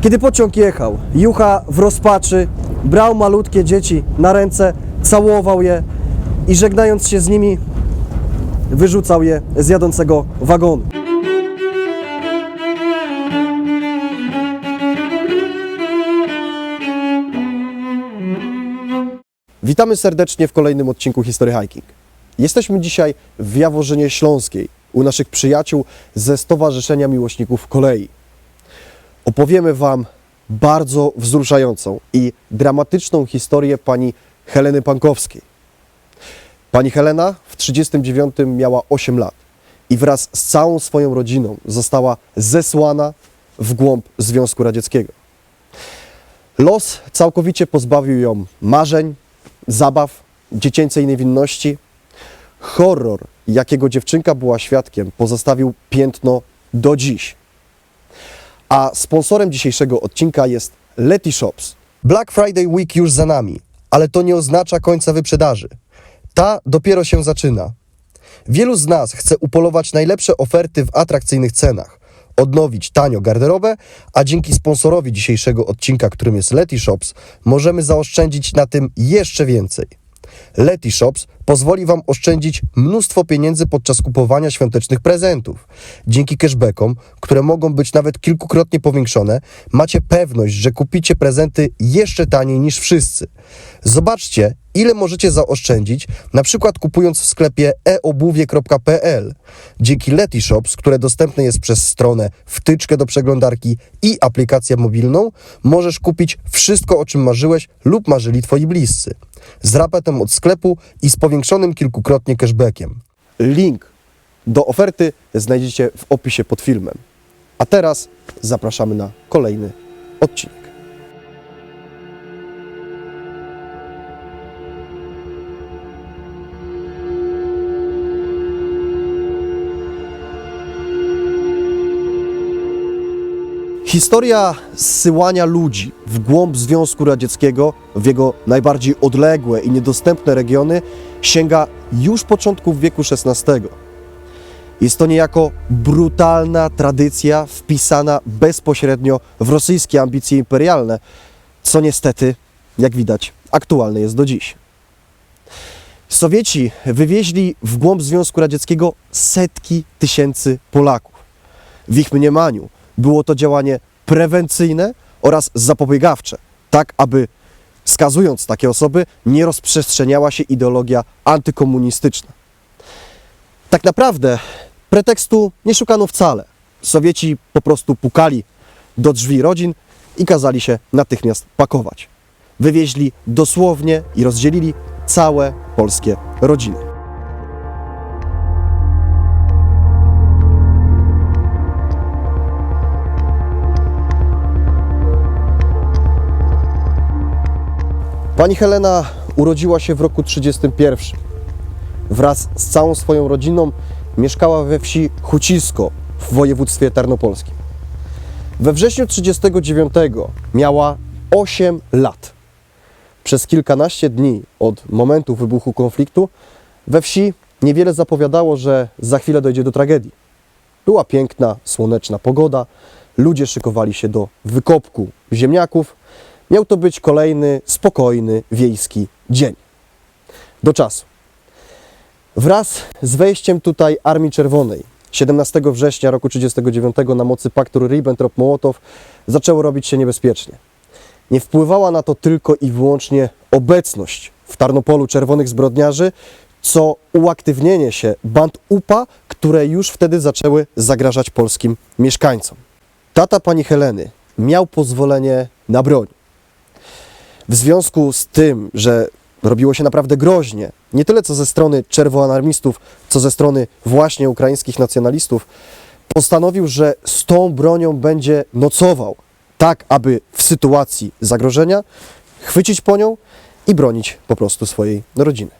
Kiedy pociąg jechał, Jucha w rozpaczy brał malutkie dzieci na ręce, całował je i żegnając się z nimi, wyrzucał je z jadącego wagonu. Witamy serdecznie w kolejnym odcinku History Hiking. Jesteśmy dzisiaj w Jaworzynie Śląskiej u naszych przyjaciół ze Stowarzyszenia Miłośników Kolei. Opowiemy Wam bardzo wzruszającą i dramatyczną historię pani Heleny Pankowskiej. Pani Helena w 1939 miała 8 lat i wraz z całą swoją rodziną została zesłana w głąb Związku Radzieckiego. Los całkowicie pozbawił ją marzeń, zabaw, dziecięcej niewinności. Horror, jakiego dziewczynka była świadkiem, pozostawił piętno do dziś. A sponsorem dzisiejszego odcinka jest Leti Shops. Black Friday Week już za nami, ale to nie oznacza końca wyprzedaży. Ta dopiero się zaczyna. Wielu z nas chce upolować najlepsze oferty w atrakcyjnych cenach, odnowić tanio garderobę, a dzięki sponsorowi dzisiejszego odcinka, którym jest Leti Shops, możemy zaoszczędzić na tym jeszcze więcej. Leti Shops pozwoli Wam oszczędzić mnóstwo pieniędzy podczas kupowania świątecznych prezentów. Dzięki cashbackom, które mogą być nawet kilkukrotnie powiększone, macie pewność, że kupicie prezenty jeszcze taniej niż wszyscy. Zobaczcie, ile możecie zaoszczędzić, na przykład kupując w sklepie eobuwie.pl. Dzięki Leti Shops, które dostępne jest przez stronę, wtyczkę do przeglądarki i aplikację mobilną, możesz kupić wszystko, o czym marzyłeś lub marzyli Twoi bliscy. Z rabatem od sklepu i z powiększonym kilkukrotnie cashbackiem. Link do oferty znajdziecie w opisie pod filmem. A teraz zapraszamy na kolejny odcinek. Historia zsyłania ludzi w głąb Związku Radzieckiego, w jego najbardziej odległe i niedostępne regiony, sięga już początków wieku XVI. Jest to niejako brutalna tradycja wpisana bezpośrednio w rosyjskie ambicje imperialne, co niestety, jak widać, aktualne jest do dziś. Sowieci wywieźli w głąb Związku Radzieckiego setki tysięcy Polaków. W ich mniemaniu było to działanie prewencyjne oraz zapobiegawcze, tak aby skazując takie osoby nie rozprzestrzeniała się ideologia antykomunistyczna. Tak naprawdę pretekstu nie szukano wcale. Sowieci po prostu pukali do drzwi rodzin i kazali się natychmiast pakować. Wywieźli dosłownie i rozdzielili całe polskie rodziny. Pani Helena urodziła się w roku 31. Wraz z całą swoją rodziną mieszkała we wsi Hucisko w województwie tarnopolskim. We wrześniu 39 miała 8 lat. Przez kilkanaście dni od momentu wybuchu konfliktu we wsi niewiele zapowiadało, że za chwilę dojdzie do tragedii. Była piękna, słoneczna pogoda, ludzie szykowali się do wykopku ziemniaków. Miał to być kolejny, spokojny, wiejski dzień. Do czasu. Wraz z wejściem tutaj Armii Czerwonej 17 września roku 1939 na mocy paktu Ribbentrop-Mołotow zaczęło robić się niebezpiecznie. Nie wpływała na to tylko i wyłącznie obecność w Tarnopolu czerwonych zbrodniarzy, co uaktywnienie się band UPA, które już wtedy zaczęły zagrażać polskim mieszkańcom. Tata pani Heleny miał pozwolenie na broń. W związku z tym, że robiło się naprawdę groźnie, nie tyle co ze strony czerwonoarmistów, co ze strony właśnie ukraińskich nacjonalistów, postanowił, że z tą bronią będzie nocował, tak aby w sytuacji zagrożenia chwycić po nią i bronić po prostu swojej rodziny.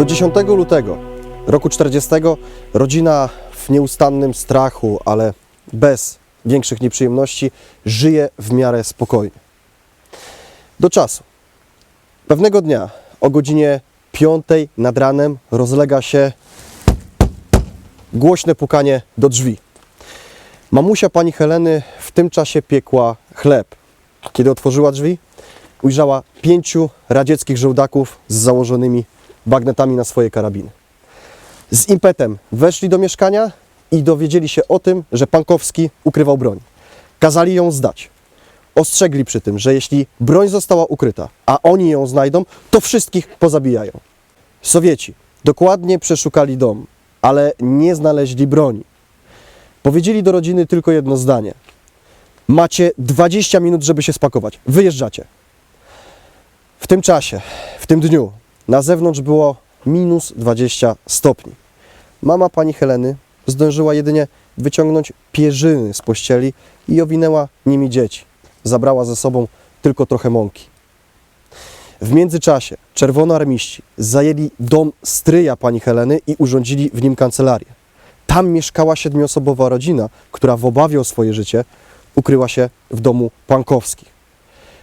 Do 10 lutego roku 40 rodzina w nieustannym strachu, ale bez większych nieprzyjemności, żyje w miarę spokojnie. Do czasu. Pewnego dnia o godzinie 5 nad ranem rozlega się głośne pukanie do drzwi. Mamusia pani Heleny w tym czasie piekła chleb. Kiedy otworzyła drzwi, ujrzała pięciu radzieckich żołdaków z założonymi bagnetami na swoje karabiny. Z impetem weszli do mieszkania i dowiedzieli się o tym, że Pankowski ukrywał broń. Kazali ją zdać. Ostrzegli przy tym, że jeśli broń została ukryta, a oni ją znajdą, to wszystkich pozabijają. Sowieci dokładnie przeszukali dom, ale nie znaleźli broni. Powiedzieli do rodziny tylko jedno zdanie. Macie 20 minut, żeby się spakować. Wyjeżdżacie. W tym czasie, w tym dniu, na zewnątrz było minus 20 stopni. Mama pani Heleny zdążyła jedynie wyciągnąć pierzyny z pościeli i owinęła nimi dzieci. Zabrała ze sobą tylko trochę mąki. W międzyczasie czerwonoarmiści zajęli dom stryja pani Heleny i urządzili w nim kancelarię. Tam mieszkała siedmioosobowa rodzina, która w obawie o swoje życie ukryła się w domu Pankowskich.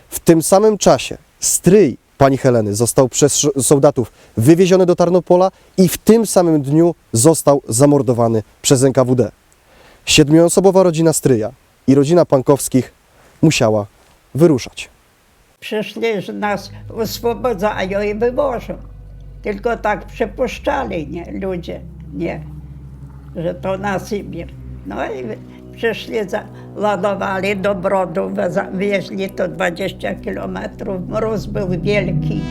W tym samym czasie stryj pani Heleny został przez soldatów wywieziony do Tarnopola i w tym samym dniu został zamordowany przez NKWD. Siedmioosobowa rodzina stryja i rodzina Pankowskich musiała wyruszać. Przyszli, że nas oswobodzają i wywożą. Tylko tak przypuszczali nie, ludzie, nie, że to na Sybir. No i przyszli, załadowali do Brodu, wieźli to 20 kilometrów. Mróz był wielki.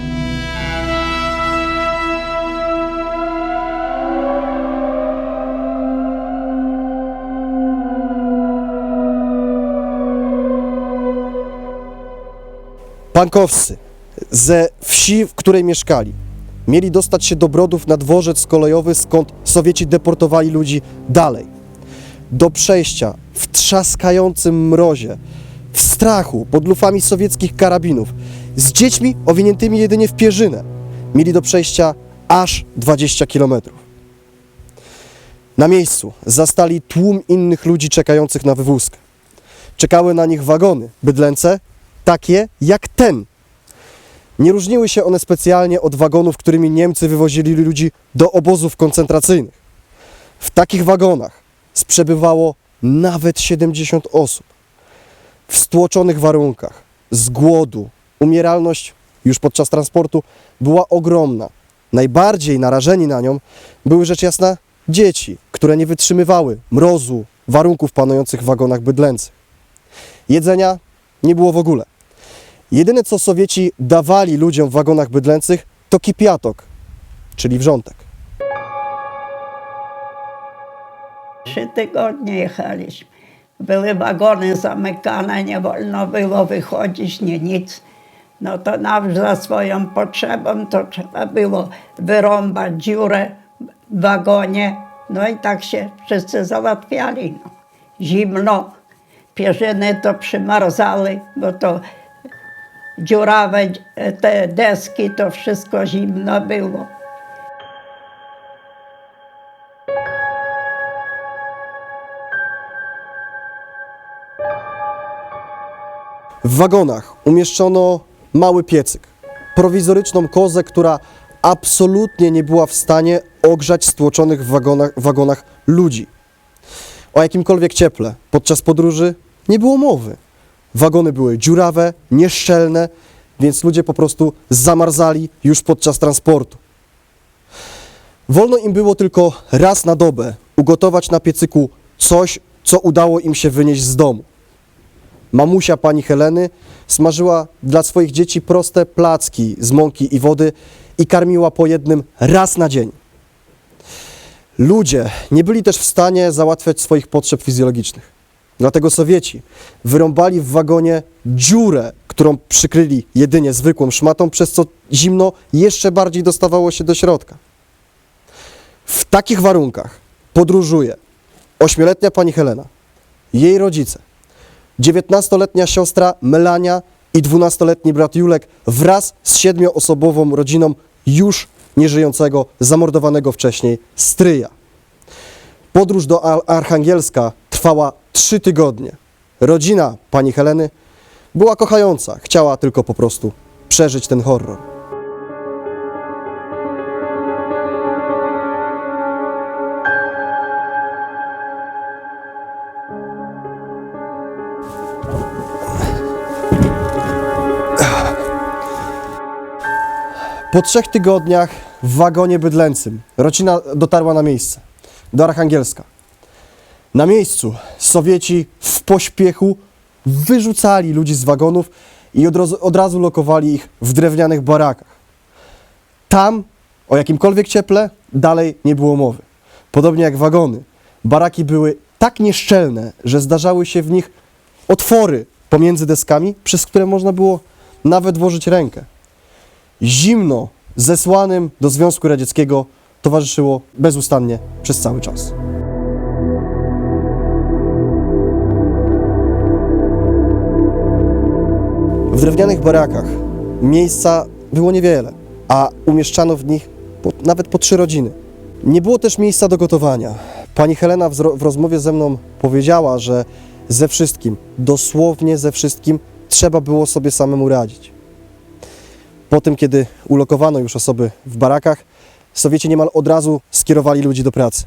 Pankowscy ze wsi, w której mieszkali, mieli dostać się do Brodów na dworzec kolejowy, skąd Sowieci deportowali ludzi dalej. Do przejścia w trzaskającym mrozie, w strachu, pod lufami sowieckich karabinów, z dziećmi owiniętymi jedynie w pierzynę, mieli do przejścia aż 20 kilometrów. Na miejscu zastali tłum innych ludzi czekających na wywózkę. Czekały na nich wagony, bydlęce, takie jak ten. Nie różniły się one specjalnie od wagonów, którymi Niemcy wywozili ludzi do obozów koncentracyjnych. W takich wagonach sprzebywało nawet 70 osób. W stłoczonych warunkach, z głodu, umieralność już podczas transportu była ogromna. Najbardziej narażeni na nią były rzecz jasna dzieci, które nie wytrzymywały mrozu, warunków panujących w wagonach bydlęcych. Jedzenia nie było w ogóle. Jedyne co Sowieci dawali ludziom w wagonach bydlęcych to kipiatok, czyli wrzątek. Trzy tygodnie jechaliśmy. Były wagony zamykane, nie wolno było wychodzić, nie nic. No to nam za swoją potrzebą to trzeba było wyrąbać dziurę w wagonie. No i tak się wszyscy załatwiali. No. Zimno, pierzyny to przymarzały, bo to dziurawe te deski, to wszystko zimno było. W wagonach umieszczono mały piecyk, prowizoryczną kozę, która absolutnie nie była w stanie ogrzać stłoczonych w wagonach, wagonach ludzi. O jakimkolwiek cieple podczas podróży nie było mowy. Wagony były dziurawe, nieszczelne, więc ludzie po prostu zamarzali już podczas transportu. Wolno im było tylko raz na dobę ugotować na piecyku coś, co udało im się wynieść z domu. Mamusia pani Heleny smażyła dla swoich dzieci proste placki z mąki i wody i karmiła po jednym raz na dzień. Ludzie nie byli też w stanie załatwiać swoich potrzeb fizjologicznych. Dlatego Sowieci wyrąbali w wagonie dziurę, którą przykryli jedynie zwykłą szmatą, przez co zimno jeszcze bardziej dostawało się do środka. W takich warunkach podróżuje ośmioletnia pani Helena, jej rodzice, 19-letnia siostra Melania i 12-letni brat Julek wraz z siedmioosobową rodziną już nieżyjącego, zamordowanego wcześniej stryja. Podróż do Ar- Archangielska trwała trzy tygodnie. Rodzina pani Heleny była kochająca, chciała tylko po prostu przeżyć ten horror. Po trzech tygodniach w wagonie bydlęcym rodzina dotarła na miejsce, do Archangielska. Na miejscu Sowieci w pośpiechu wyrzucali ludzi z wagonów i od razu, od razu lokowali ich w drewnianych barakach. Tam o jakimkolwiek cieple dalej nie było mowy. Podobnie jak wagony. Baraki były tak nieszczelne, że zdarzały się w nich otwory pomiędzy deskami, przez które można było nawet włożyć rękę. Zimno zesłanym do Związku Radzieckiego towarzyszyło bezustannie przez cały czas. W drewnianych barakach miejsca było niewiele, a umieszczano w nich po, nawet po trzy rodziny. Nie było też miejsca do gotowania. Pani Helena w, w rozmowie ze mną powiedziała, że ze wszystkim, dosłownie ze wszystkim, trzeba było sobie samemu radzić. Po tym, kiedy ulokowano już osoby w barakach, Sowieci niemal od razu skierowali ludzi do pracy.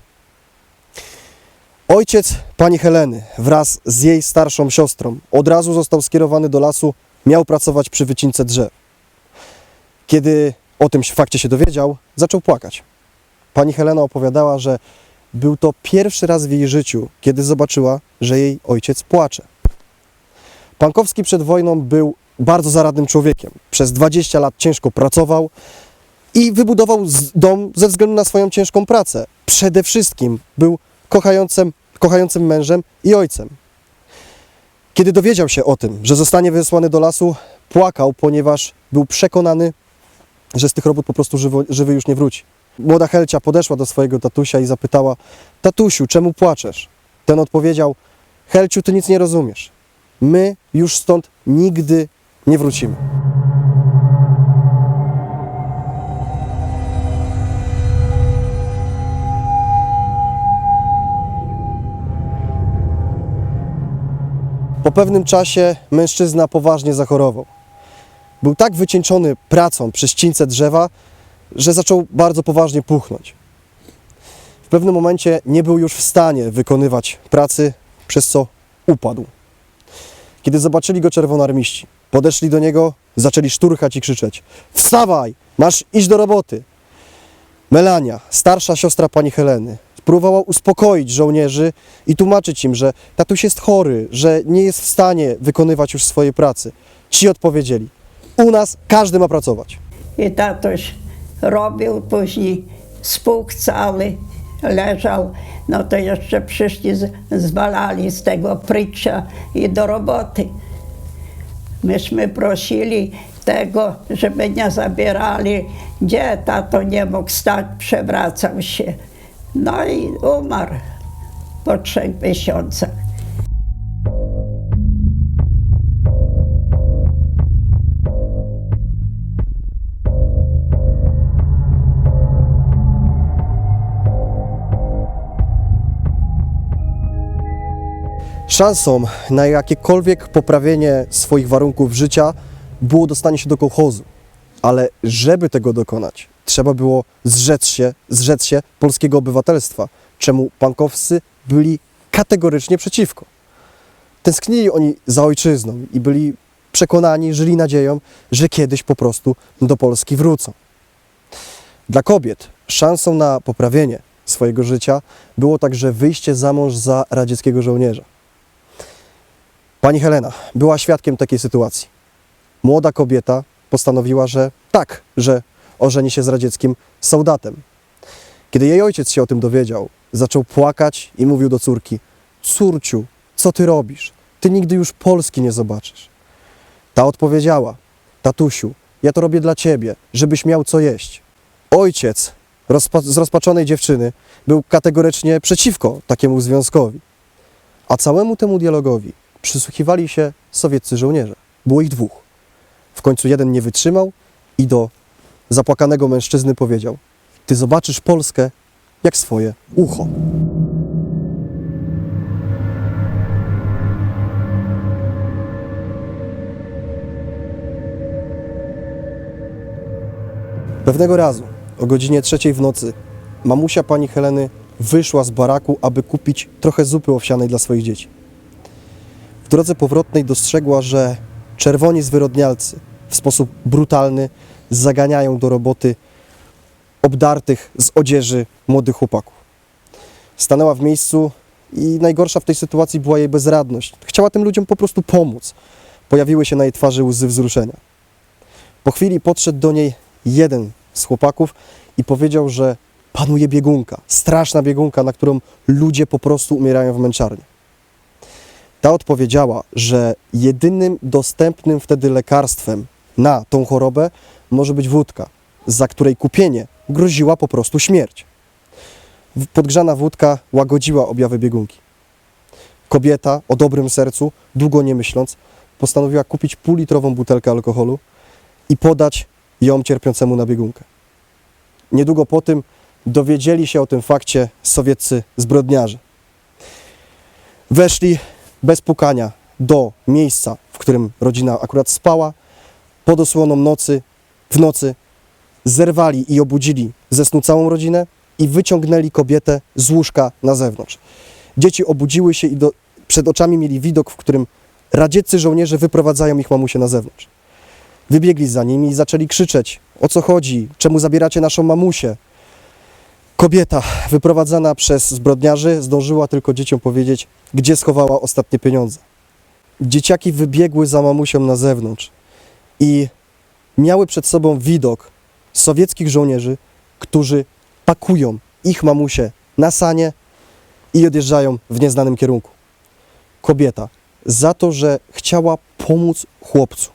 Ojciec pani Heleny wraz z jej starszą siostrą od razu został skierowany do lasu, miał pracować przy wycince drzew. Kiedy o tym fakcie się dowiedział, zaczął płakać. Pani Helena opowiadała, że był to pierwszy raz w jej życiu, kiedy zobaczyła, że jej ojciec płacze. Pankowski przed wojną był bardzo zaradnym człowiekiem. Przez 20 lat ciężko pracował i wybudował dom ze względu na swoją ciężką pracę. Przede wszystkim był kochającym, kochającym mężem i ojcem. Kiedy dowiedział się o tym, że zostanie wysłany do lasu, płakał, ponieważ był przekonany, że z tych robót po prostu żywo, żywy już nie wróci. Młoda Helcia podeszła do swojego tatusia i zapytała: Tatusiu, czemu płaczesz? Ten odpowiedział: Helciu, ty nic nie rozumiesz. My już stąd nigdy nie wrócimy. Po pewnym czasie mężczyzna poważnie zachorował. Był tak wycieńczony pracą przy ścince drzewa, że zaczął bardzo poważnie puchnąć. W pewnym momencie nie był już w stanie wykonywać pracy, przez co upadł. Kiedy zobaczyli go czerwonoarmiści, podeszli do niego, zaczęli szturchać i krzyczeć: Wstawaj, masz iść do roboty. Melania, starsza siostra pani Heleny, próbowała uspokoić żołnierzy i tłumaczyć im, że tatuś jest chory, że nie jest w stanie wykonywać już swojej pracy. Ci odpowiedzieli: U nas każdy ma pracować. I tatuś robił, później spłuk cały leżał. No to jeszcze przyszli, zwalali z tego pricza i do roboty. Myśmy prosili tego, żeby nie zabierali, gdzie tato nie mógł stać, przewracał się. No i umarł po trzech miesiącach. Szansą na jakiekolwiek poprawienie swoich warunków życia było dostanie się do kołchozu. Ale żeby tego dokonać, trzeba było zrzec się, zrzec się polskiego obywatelstwa, czemu pankowscy byli kategorycznie przeciwko. Tęsknili oni za ojczyzną i byli przekonani, żyli nadzieją, że kiedyś po prostu do Polski wrócą. Dla kobiet szansą na poprawienie swojego życia było także wyjście za mąż za radzieckiego żołnierza. Pani Helena była świadkiem takiej sytuacji. Młoda kobieta postanowiła, że tak, że ożeni się z radzieckim soldatem. Kiedy jej ojciec się o tym dowiedział, zaczął płakać i mówił do córki: Córciu, co ty robisz? Ty nigdy już Polski nie zobaczysz. Ta odpowiedziała: Tatusiu, ja to robię dla ciebie, żebyś miał co jeść. Ojciec rozpa- z rozpaczonej dziewczyny był kategorycznie przeciwko takiemu związkowi. A całemu temu dialogowi przysłuchiwali się sowieccy żołnierze. Było ich dwóch. W końcu jeden nie wytrzymał i do zapłakanego mężczyzny powiedział: Ty zobaczysz Polskę jak swoje ucho. Pewnego razu o godzinie trzeciej w nocy mamusia pani Heleny wyszła z baraku, aby kupić trochę zupy owsianej dla swoich dzieci. W drodze powrotnej dostrzegła, że czerwoni zwyrodnialcy w sposób brutalny zaganiają do roboty obdartych z odzieży młodych chłopaków. Stanęła w miejscu i najgorsza w tej sytuacji była jej bezradność. Chciała tym ludziom po prostu pomóc. Pojawiły się na jej twarzy łzy wzruszenia. Po chwili podszedł do niej jeden z chłopaków i powiedział, że panuje biegunka, straszna biegunka, na którą ludzie po prostu umierają w męczarni. Ta odpowiedziała, że jedynym dostępnym wtedy lekarstwem na tą chorobę może być wódka, za której kupienie groziła po prostu śmierć. Podgrzana wódka łagodziła objawy biegunki. Kobieta o dobrym sercu, długo nie myśląc, postanowiła kupić półlitrową butelkę alkoholu i podać ją cierpiącemu na biegunkę. Niedługo po tym dowiedzieli się o tym fakcie sowieccy zbrodniarze. Weszli bez pukania do miejsca, w którym rodzina akurat spała, pod osłoną nocy, w nocy zerwali i obudzili ze snu całą rodzinę i wyciągnęli kobietę z łóżka na zewnątrz. Dzieci obudziły się i do, przed oczami mieli widok, w którym radzieccy żołnierze wyprowadzają ich mamusię na zewnątrz. Wybiegli za nimi i zaczęli krzyczeć: O co chodzi? Czemu zabieracie naszą mamusię? Kobieta, wyprowadzana przez zbrodniarzy, zdążyła tylko dzieciom powiedzieć, gdzie schowała ostatnie pieniądze. Dzieciaki wybiegły za mamusią na zewnątrz i miały przed sobą widok sowieckich żołnierzy, którzy pakują ich mamusię na sanie i odjeżdżają w nieznanym kierunku. Kobieta za to, że chciała pomóc chłopcu,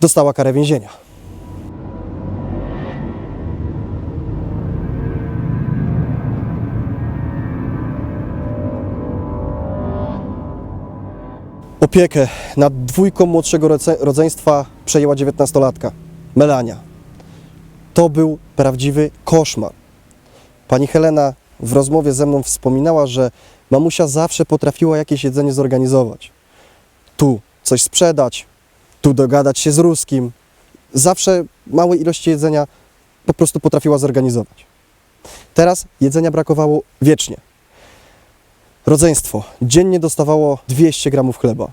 dostała karę więzienia. Opiekę nad dwójką młodszego rodze- rodzeństwa przejęła 19-latka, Melania. To był prawdziwy koszmar. Pani Helena w rozmowie ze mną wspominała, że mamusia zawsze potrafiła jakieś jedzenie zorganizować. Tu coś sprzedać, tu dogadać się z ruskim. Zawsze małe ilości jedzenia po prostu potrafiła zorganizować. Teraz jedzenia brakowało wiecznie. Rodzeństwo dziennie dostawało 200 gramów chleba.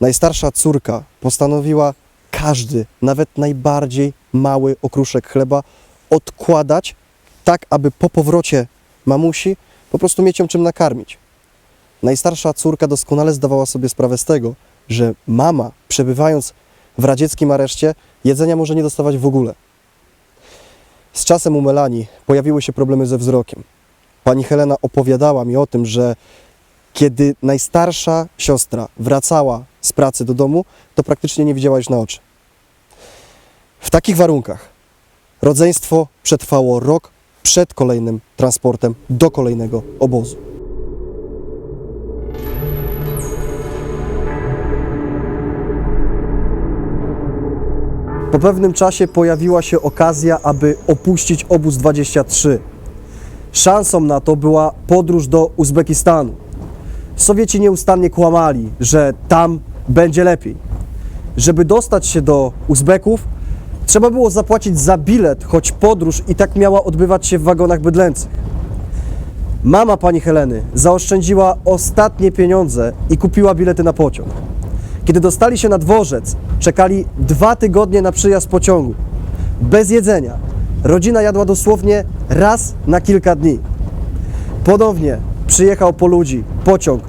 Najstarsza córka postanowiła każdy, nawet najbardziej mały okruszek chleba odkładać tak, aby po powrocie mamusi po prostu mieć ją czym nakarmić. Najstarsza córka doskonale zdawała sobie sprawę z tego, że mama, przebywając w radzieckim areszcie, jedzenia może nie dostawać w ogóle. Z czasem u pojawiły się problemy ze wzrokiem. Pani Helena opowiadała mi o tym, że kiedy najstarsza siostra wracała z pracy do domu, to praktycznie nie widziała już na oczy. W takich warunkach rodzeństwo przetrwało rok przed kolejnym transportem do kolejnego obozu. Po pewnym czasie pojawiła się okazja, aby opuścić obóz 23. Szansą na to była podróż do Uzbekistanu. Sowieci nieustannie kłamali, że tam będzie lepiej. Żeby dostać się do Uzbeków, trzeba było zapłacić za bilet, choć podróż i tak miała odbywać się w wagonach bydlęcych. Mama pani Heleny zaoszczędziła ostatnie pieniądze i kupiła bilety na pociąg. Kiedy dostali się na dworzec, czekali dwa tygodnie na przyjazd pociągu. Bez jedzenia. Rodzina jadła dosłownie raz na kilka dni. Ponownie przyjechał po ludzi pociąg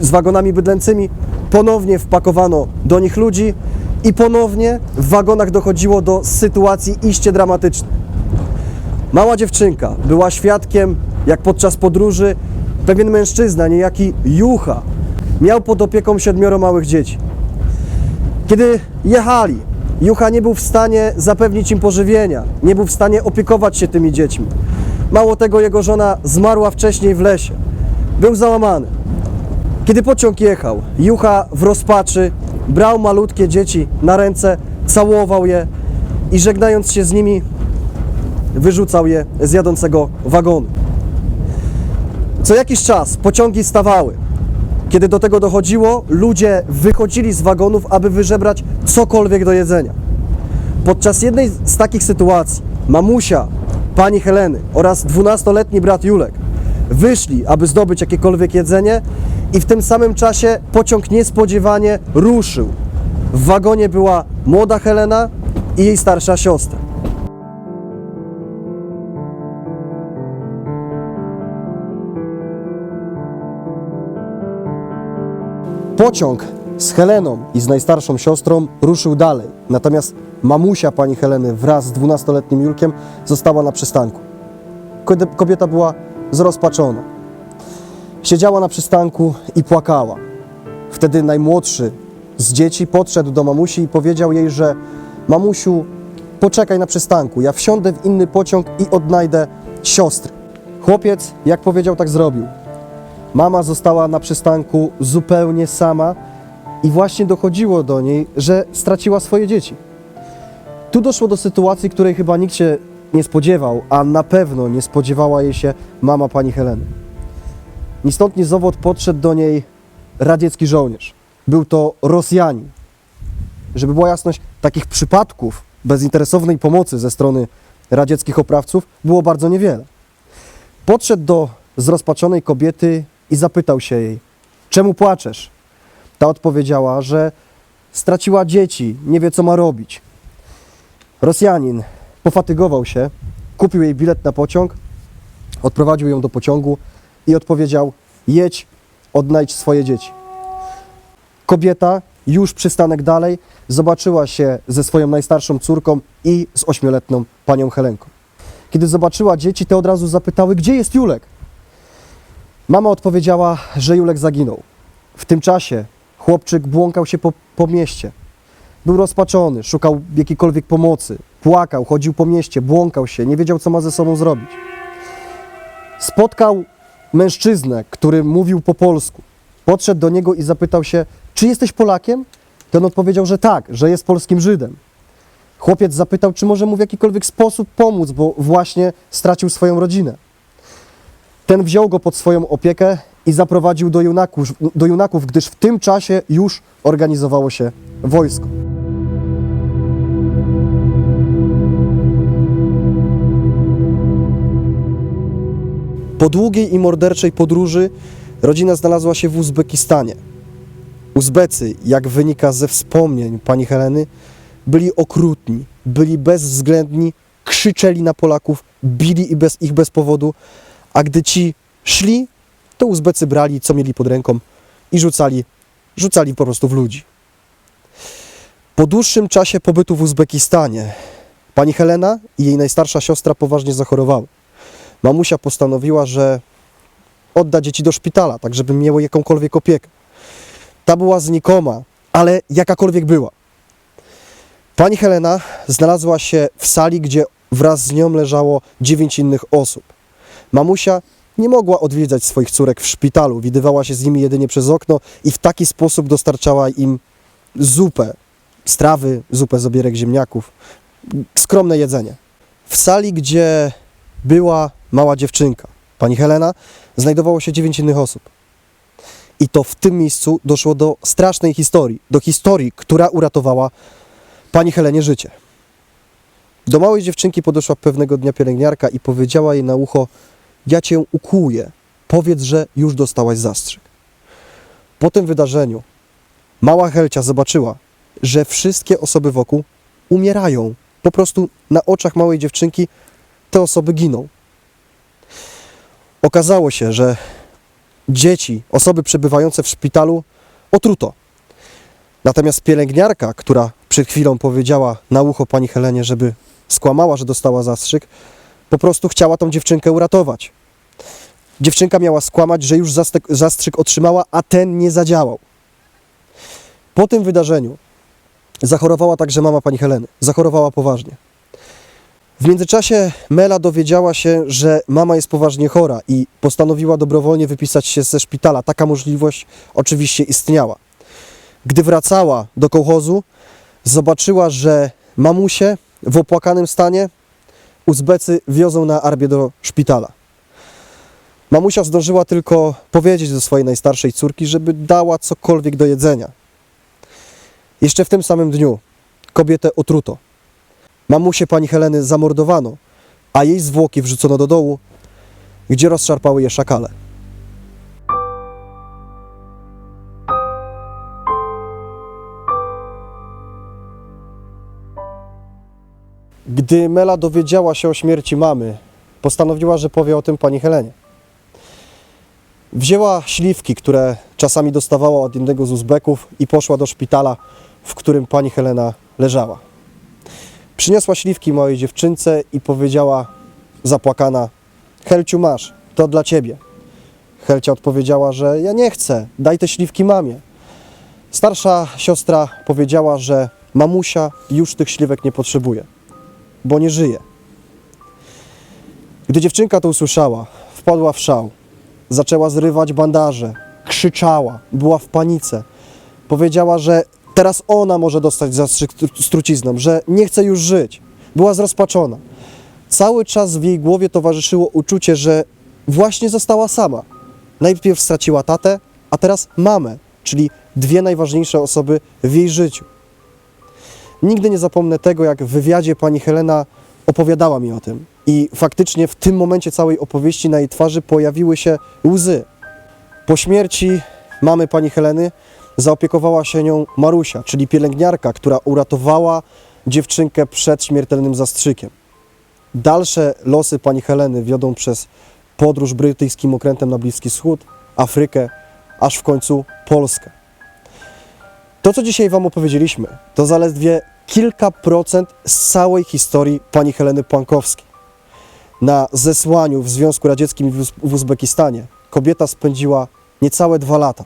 z wagonami bydlęcymi, ponownie wpakowano do nich ludzi i ponownie w wagonach dochodziło do sytuacji iście dramatycznych. Mała dziewczynka była świadkiem, jak podczas podróży pewien mężczyzna, niejaki Jucha, miał pod opieką siedmioro małych dzieci. Kiedy jechali, Jucha nie był w stanie zapewnić im pożywienia, nie był w stanie opiekować się tymi dziećmi. Mało tego, jego żona zmarła wcześniej w lesie. Był załamany. Kiedy pociąg jechał, Jucha w rozpaczy brał malutkie dzieci na ręce, całował je i żegnając się z nimi, wyrzucał je z jadącego wagonu. Co jakiś czas pociągi stawały. Kiedy do tego dochodziło, ludzie wychodzili z wagonów, aby wyżebrać cokolwiek do jedzenia. Podczas jednej z takich sytuacji mamusia pani Heleny oraz 12-letni brat Julek wyszli, aby zdobyć jakiekolwiek jedzenie i w tym samym czasie pociąg niespodziewanie ruszył. W wagonie była młoda Helena i jej starsza siostra. Pociąg z Heleną i z najstarszą siostrą ruszył dalej, natomiast mamusia pani Heleny wraz z 12-letnim Julkiem została na przystanku. Kobieta była zrozpaczona. Siedziała na przystanku i płakała. Wtedy najmłodszy z dzieci podszedł do mamusi i powiedział jej, że mamusiu, poczekaj na przystanku, ja wsiądę w inny pociąg i odnajdę siostry. Chłopiec, jak powiedział, tak zrobił. Mama została na przystanku zupełnie sama i właśnie dochodziło do niej, że straciła swoje dzieci. Tu doszło do sytuacji, której chyba nikt się nie spodziewał, a na pewno nie spodziewała jej się mama pani Heleny. Ni stąd, ni zowąd podszedł do niej radziecki żołnierz. Był to Rosjanin. Żeby była jasność, takich przypadków bezinteresownej pomocy ze strony radzieckich oprawców było bardzo niewiele. Podszedł do zrozpaczonej kobiety i zapytał się jej, czemu płaczesz? Ta odpowiedziała, że straciła dzieci, nie wie co ma robić. Rosjanin pofatygował się, kupił jej bilet na pociąg, odprowadził ją do pociągu i odpowiedział: jedź, odnajdź swoje dzieci. Kobieta, już przystanek dalej, zobaczyła się ze swoją najstarszą córką i z ośmioletnią panią Helenką. Kiedy zobaczyła dzieci, te od razu zapytały, gdzie jest Julek? Mama odpowiedziała, że Julek zaginął. W tym czasie chłopczyk błąkał się po, po mieście. Był rozpaczony, szukał jakiejkolwiek pomocy, płakał, chodził po mieście, błąkał się, nie wiedział, co ma ze sobą zrobić. Spotkał mężczyznę, który mówił po polsku. Podszedł do niego i zapytał się, czy jesteś Polakiem? Ten odpowiedział, że tak, że jest polskim Żydem. Chłopiec zapytał, czy może mu w jakikolwiek sposób pomóc, bo właśnie stracił swoją rodzinę. Ten wziął go pod swoją opiekę i zaprowadził do junaków, do junaków, gdyż w tym czasie już organizowało się wojsko. Po długiej i morderczej podróży rodzina znalazła się w Uzbekistanie. Uzbecy, jak wynika ze wspomnień pani Heleny, byli okrutni, byli bezwzględni, krzyczeli na Polaków, bili ich bez, ich bez powodu, a gdy ci szli, to Uzbecy brali, co mieli pod ręką i rzucali, rzucali po prostu w ludzi. Po dłuższym czasie pobytu w Uzbekistanie pani Helena i jej najstarsza siostra poważnie zachorowały. Mamusia postanowiła, że odda dzieci do szpitala, tak żeby miały jakąkolwiek opiekę. Ta była znikoma, ale jakakolwiek była. Pani Helena znalazła się w sali, gdzie wraz z nią leżało dziewięć innych osób. Mamusia nie mogła odwiedzać swoich córek w szpitalu, widywała się z nimi jedynie przez okno i w taki sposób dostarczała im zupę, strawy, zupę z obierek ziemniaków, skromne jedzenie. W sali, gdzie była mała dziewczynka, pani Helena, znajdowało się dziewięć innych osób. I to w tym miejscu doszło do strasznej historii, do historii, która uratowała pani Helenie życie. Do małej dziewczynki podeszła pewnego dnia pielęgniarka i powiedziała jej na ucho: Ja cię ukłuję, powiedz, że już dostałaś zastrzyk. Po tym wydarzeniu mała Helcia zobaczyła, że wszystkie osoby wokół umierają. Po prostu na oczach małej dziewczynki te osoby giną. Okazało się, że dzieci, osoby przebywające w szpitalu otruto. Natomiast pielęgniarka, która przed chwilą powiedziała na ucho pani Helenie, żeby skłamała, że dostała zastrzyk, po prostu chciała tą dziewczynkę uratować. Dziewczynka miała skłamać, że już zastrzyk otrzymała, a ten nie zadziałał. Po tym wydarzeniu zachorowała także mama pani Heleny. Zachorowała poważnie. W międzyczasie Mela dowiedziała się, że mama jest poważnie chora i postanowiła dobrowolnie wypisać się ze szpitala. Taka możliwość oczywiście istniała. Gdy wracała do kołchozu, zobaczyła, że mamusię w opłakanym stanie Uzbecy wiozą na arbie do szpitala. Mamusia zdążyła tylko powiedzieć do swojej najstarszej córki, żeby dała cokolwiek do jedzenia. Jeszcze w tym samym dniu kobietę otruto. Mamusię pani Heleny zamordowano, a jej zwłoki wrzucono do dołu, gdzie rozszarpały je szakale. Gdy Mela dowiedziała się o śmierci mamy, postanowiła, że powie o tym pani Helenie. Wzięła śliwki, które czasami dostawała od jednego z Uzbeków i poszła do szpitala, w którym pani Helena leżała. Przyniosła śliwki mojej dziewczynce i powiedziała zapłakana: Helciu, masz, to dla ciebie. Helcia odpowiedziała, że ja nie chcę, daj te śliwki mamie. Starsza siostra powiedziała, że mamusia już tych śliwek nie potrzebuje, bo nie żyje. Gdy dziewczynka to usłyszała, wpadła w szał. Zaczęła zrywać bandaże, krzyczała, była w panice. Powiedziała, że teraz ona może dostać zastrzyk tru- z trucizną, że nie chce już żyć. Była zrozpaczona. Cały czas w jej głowie towarzyszyło uczucie, że właśnie została sama. Najpierw straciła tatę, a teraz mamę, czyli dwie najważniejsze osoby w jej życiu. Nigdy nie zapomnę tego, jak w wywiadzie pani Helena opowiadała mi o tym. I faktycznie w tym momencie całej opowieści na jej twarzy pojawiły się łzy. Po śmierci mamy pani Heleny zaopiekowała się nią Marusia, czyli pielęgniarka, która uratowała dziewczynkę przed śmiertelnym zastrzykiem. Dalsze losy pani Heleny wiodą przez podróż brytyjskim okrętem na Bliski Wschód, Afrykę, aż w końcu Polskę. To, co dzisiaj Wam opowiedzieliśmy, to zaledwie kilka procent z całej historii pani Heleny Pankowskiej. Na zesłaniu w Związku Radzieckim w Uzbekistanie kobieta spędziła niecałe dwa lata.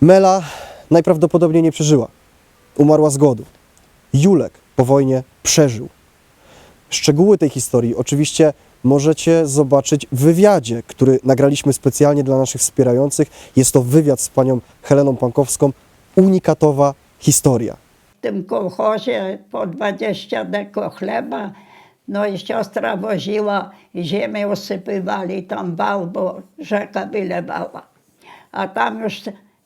Mela najprawdopodobniej nie przeżyła. Umarła z głodu. Julek po wojnie przeżył. Szczegóły tej historii oczywiście możecie zobaczyć w wywiadzie, który nagraliśmy specjalnie dla naszych wspierających. Jest to wywiad z panią Heleną Pankowską. Unikatowa historia. W tym kolchozie po 20 deko chleba, no i siostra woziła, ziemię usypywali tam wał, bo rzeka wylewała. A tam już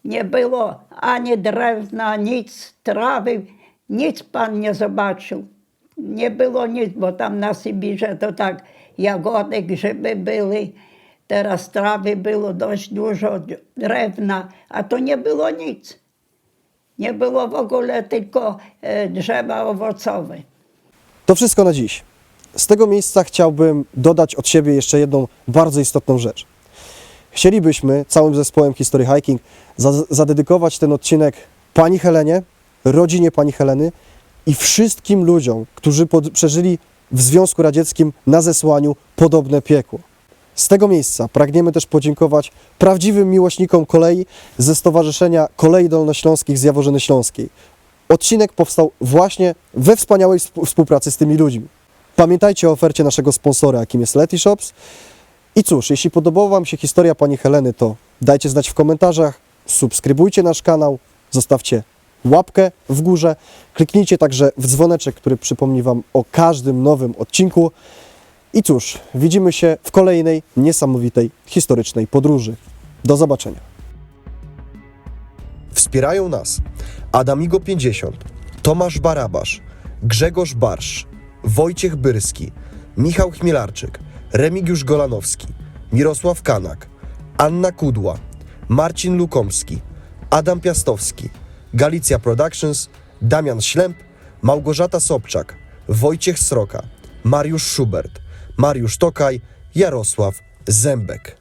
nie było ani drewna, nic, trawy, nic pan nie zobaczył. Nie było nic, bo tam na Sybirze to tak jagody, grzyby były. Teraz trawy było dość dużo, drewna, a to nie było nic. Nie było w ogóle tylko e, drzewa owocowe. To wszystko na dziś. Z tego miejsca chciałbym dodać od siebie jeszcze jedną bardzo istotną rzecz. Chcielibyśmy całym zespołem History Hiking za- zadedykować ten odcinek Pani Helenie, rodzinie Pani Heleny i wszystkim ludziom, którzy przeżyli w Związku Radzieckim na zesłaniu podobne piekło. Z tego miejsca pragniemy też podziękować prawdziwym miłośnikom kolei ze Stowarzyszenia Kolei Dolnośląskich z Jaworzyny Śląskiej. Odcinek powstał właśnie we wspaniałej współ- współpracy z tymi ludźmi. Pamiętajcie o ofercie naszego sponsora, jakim jest Leti Shops. I cóż, jeśli podobała Wam się historia Pani Heleny, to dajcie znać w komentarzach, subskrybujcie nasz kanał, zostawcie łapkę w górze, kliknijcie także w dzwoneczek, który przypomni Wam o każdym nowym odcinku. I cóż, widzimy się w kolejnej niesamowitej historycznej podróży. Do zobaczenia. Wspierają nas Adamigo 50, Tomasz Barabasz, Grzegorz Barsz, Wojciech Byrski, Michał Chmielarczyk, Remigiusz Golanowski, Mirosław Kanak, Anna Kudła, Marcin Lukomski, Adam Piastowski, Galicja Productions, Damian Ślemp, Małgorzata Sobczak, Wojciech Sroka, Mariusz Schubert, Mariusz Tokaj, Jarosław Zębek.